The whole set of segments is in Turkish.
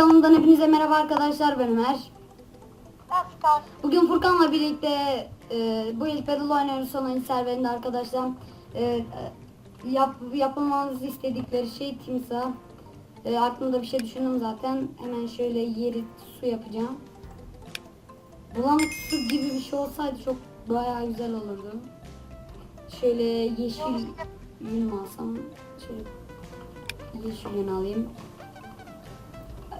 kanalından hepinize merhaba arkadaşlar ben Ömer. Bugün Furkan'la birlikte e, bu ilk Battle oynuyoruz son serverinde arkadaşlar. E, e, yap, yapılmanızı istedikleri şey timsah. E, aklımda bir şey düşündüm zaten. Hemen şöyle yeri su yapacağım. Bulanık su gibi bir şey olsaydı çok bayağı güzel olurdu. Şöyle yeşil yün alsam? Şöyle yeşil yün alayım.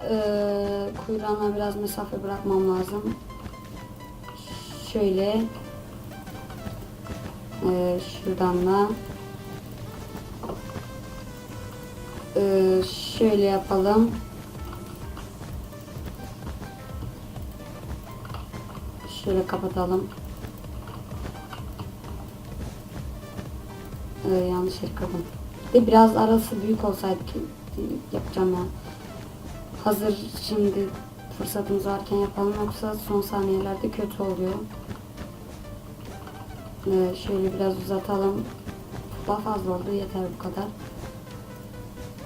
Ee, kuyruğuna biraz mesafe bırakmam lazım. Şöyle ee, şuradan da ee, şöyle yapalım. Şöyle kapatalım. Ee, yanlış yeri kapadım. De biraz arası büyük olsaydı yapacağım ya. Hazır şimdi fırsatımız varken yapalım yoksa son saniyelerde kötü oluyor. Ee, şöyle biraz uzatalım. Daha fazla oldu yeter bu kadar.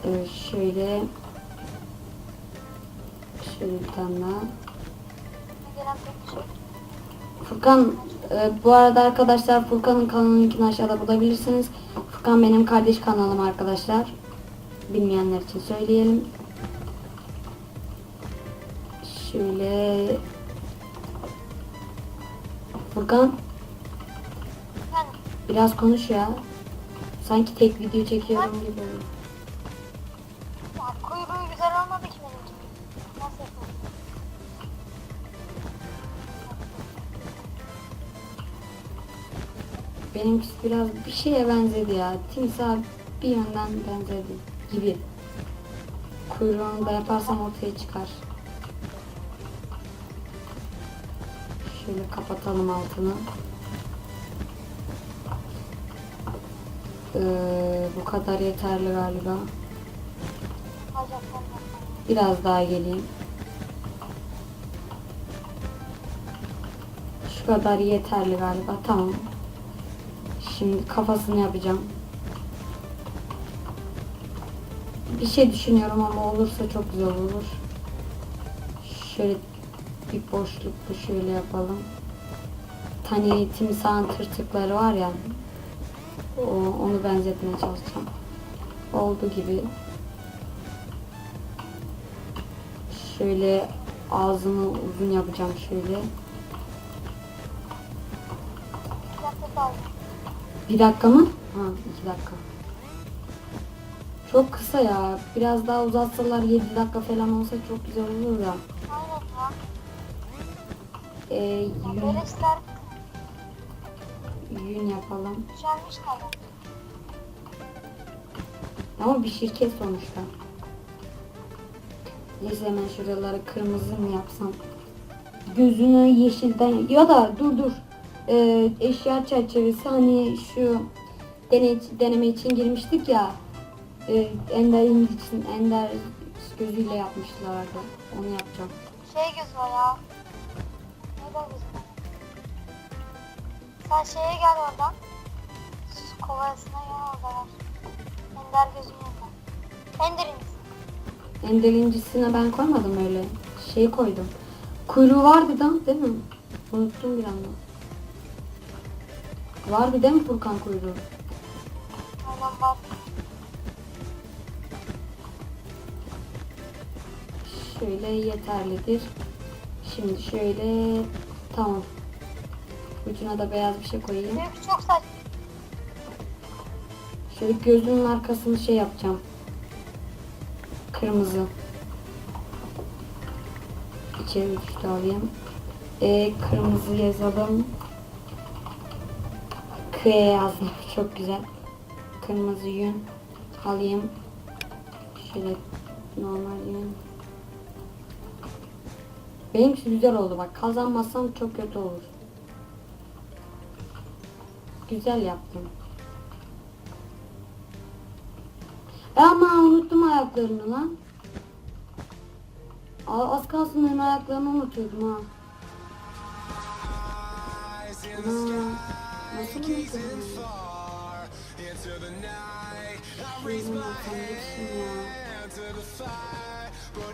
Ee, şöyle şöyle bir tane daha. Furkan e, bu arada arkadaşlar Furkan'ın kanalının aşağıda bulabilirsiniz. Furkan benim kardeş kanalım arkadaşlar. Bilmeyenler için söyleyelim. Şöyle Furkan biraz konuş ya. Sanki tek video çekiyorum gibi ya kuyruğu güzel olmadı ki benimki. Nasıl yapayım? Benimkisi biraz bir şeye benzedi ya. Timsah bir yönden benzedi gibi. Kuyruğunu da yaparsam ortaya çıkar. Şöyle kapatalım altını. Ee, bu kadar yeterli galiba. Biraz daha geleyim. Şu kadar yeterli galiba. Tamam. Şimdi kafasını yapacağım. Bir şey düşünüyorum ama olursa çok güzel olur. Şöyle bir boşlukta şöyle yapalım. Tani timsahın tırtıkları var ya. O, onu benzetmeye çalışacağım. Oldu gibi. Şöyle ağzını uzun yapacağım şöyle. Bir dakika mı? Ha iki dakika. Çok kısa ya. Biraz daha uzatsalar 7 dakika falan olsa çok güzel olur da. Aynen Ee, Ya yün, Böyle işler yün yapalım. güzelmişler. Ama bir şirket sonuçta. Neyse hemen şuraları kırmızı mı yapsam? Gözünü yeşilden ya da dur dur. Ee, eşya çerçevesi hani şu deney, deneme için girmiştik ya. E, Ender için Ender gözüyle yapmışlardı. Onu yapacağım. Şey göz var ya. Neden göz var? Sen şeye gel oradan. Su kovasına gel orada var. Ender gözünün yanında. Ender'in. Endelincisine ben koymadım öyle. Şey koydum. Kuyruğu vardı da değil mi? Unuttum bir anda. Vardı değil mi Furkan kuyruğu? Aynen var. Şöyle yeterlidir. Şimdi şöyle tamam. Ucuna da beyaz bir şey koyayım. Benimki çok saçma. Şöyle gözünün arkasını şey yapacağım. Kırmızı. İçeri üçlü alayım. E, kırmızı yazalım. K yazdım. Çok güzel. Kırmızı yün alayım. Şöyle normal yün. Benimkisi güzel oldu bak. Kazanmazsam çok kötü olur. Güzel yaptım. Ama unuttum ayaklarını lan. Az kalsın ön ayaklarını unutuyordum ha. Nasıl unuttum? Şunu yapsam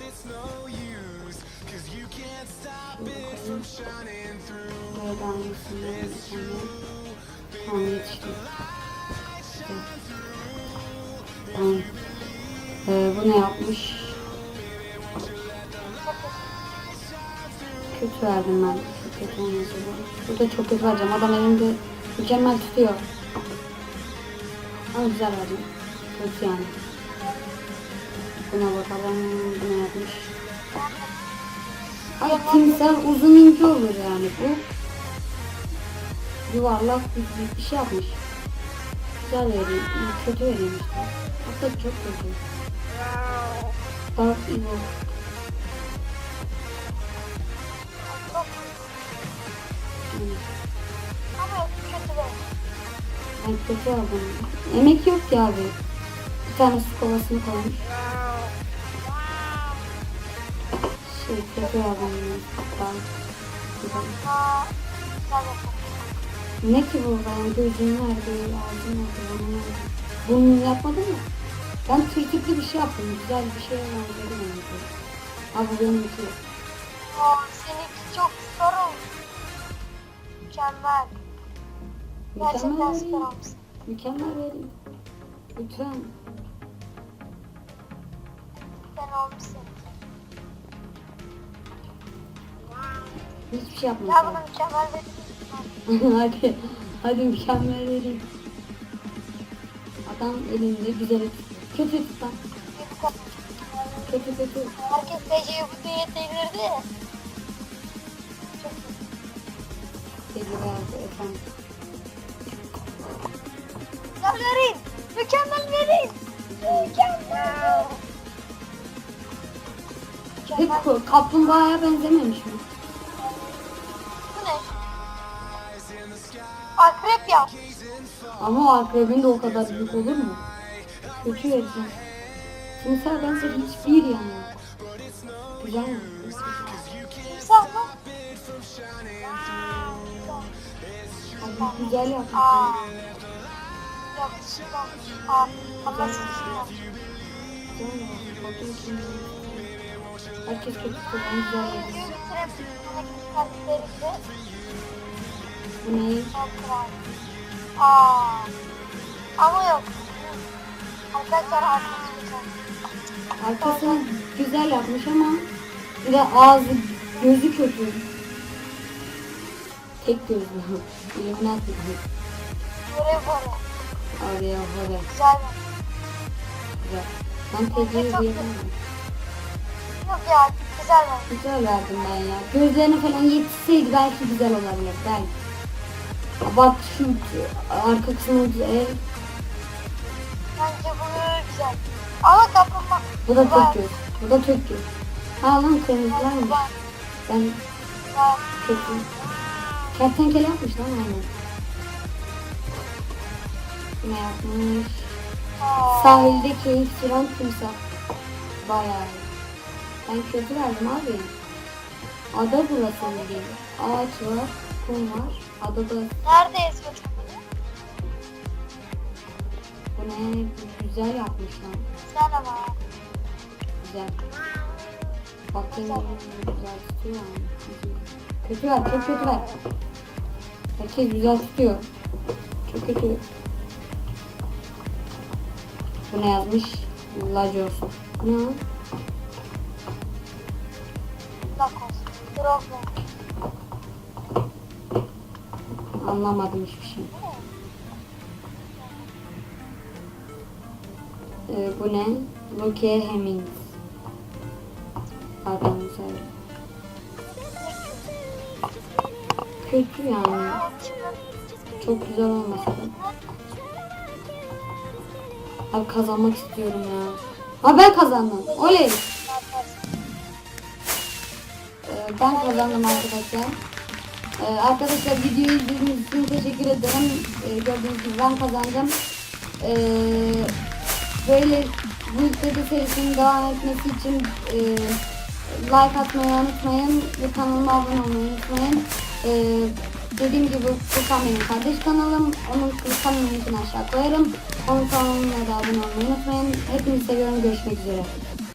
geçsin ya. Böyle aynısını yapacağım. Tamam yetişti. Tamam. Ee, bu ne yapmış? Kötü verdim ben. Kötü Bu da çok kötü vereceğim. Adam elinde mükemmel tutuyor. Ama güzel verdim. Kötü yani. Buna bakalım. Ne yapmış? Ay timsah uzun ince olur yani bu. Yuvarlak bir, bir, bir şey yapmış. Güzel vereyim. Kötü vereyim işte. Hatta çok kötü. Dark Evil. Ben kötü aldım. Emek yok ki abi. Bir tane su kovasını koymuş. Şey kötü aldım. Hatta. Ne ki bu ben gözüm nerede, bana nerede? Bunu yapmadın mı? Ben tırtıklı bir şey yaptım. Güzel bir şey yani. Abi benimki. Aa, seninki çok sarı. Mükemmel. Gerçekten süper olmuşsun. Mükemmel vereyim. Lütfen. Sen olmuşsun. Hiçbir şey Ya yapmadım. bunu mükemmel verirsin. hadi. Hadi mükemmel vereyim. Adam elinde güzel. Kötü tut lan. Kötü kötü. Herkes TC'yi bu diye delirdi. Verdi efendim. Güzel verin. Mükemmel verin. Mükemmel. Mükemmel. kaplumbağaya benzememiş mi? Akrep ya. Ama akrebin de o kadar büyük olur mu? Kötü vereceğim. Timsah bense hiçbir yanı yok. Güzel mi? Timsah mı? Abi güzel yapmış. Aa. Yok şuradan. Aa. Kafası şuradan. Güzel. Bakayım şimdi. Herkes kötü. Ben güzel yapmış. Bu ne? Aa. Ama yok. Arkadaşlar arkadaşlar. Arkasını güzel yapmış ama bir de ağzı, gözü kötü. Tek gözlü. Illuminati. Görev böyle. Araya böyle. Güzel mi? Güzel. Ben tecrübe diyemem. Yok ya güzel mi? Güzel verdim ben ya. Gözlerine falan yetişseydi belki güzel olabilir. Belki. Bak şu arka kısmı güzel. Bence bu güzel. Ama kaplumbağa. Bu da tek göz. Bu da tek göz. Ha lan kırmızılarmış. Var. Ben kötü. Kertenkele yapmış lan aynen. Ne yapmış? Aa. Sahilde keyif süren timsah. Bayağı. Ben kötü verdim abi. Ada burası mı değil? Ağaç var, kum var. Adada Neredeyiz hocam? bu ne? Güzel yapmış lan. Güzel ama. Güzel. Bakayım güzel tutuyor yani. Kötü ver, çok kötü ver. Herkes güzel tutuyor. Çok kötü. Bu ne yazmış? Lacos. Ne? o? Lakos. Drogba. Anlamadım hiçbir şey. Ee, bu ne? Luke Hemmings. Adamı söyle. Kötü yani. Çok güzel olmasa da. Abi kazanmak istiyorum ya. Ha ben kazandım. Oley. Ee, ben kazandım arkadaşlar. Ee, arkadaşlar videoyu izlediğiniz için teşekkür ederim. Ee, gördüğünüz gibi ben kazandım. Ee, böyle bu ülkede serisinin devam etmesi için e, like atmayı unutmayın ve kanalıma abone olmayı unutmayın. Ee, dediğim gibi bu kan benim kardeş kanalım. Onun kanalının linkini aşağı koyarım. Onun kanalına da abone olmayı unutmayın. Hepinizi seviyorum. Görüşmek üzere.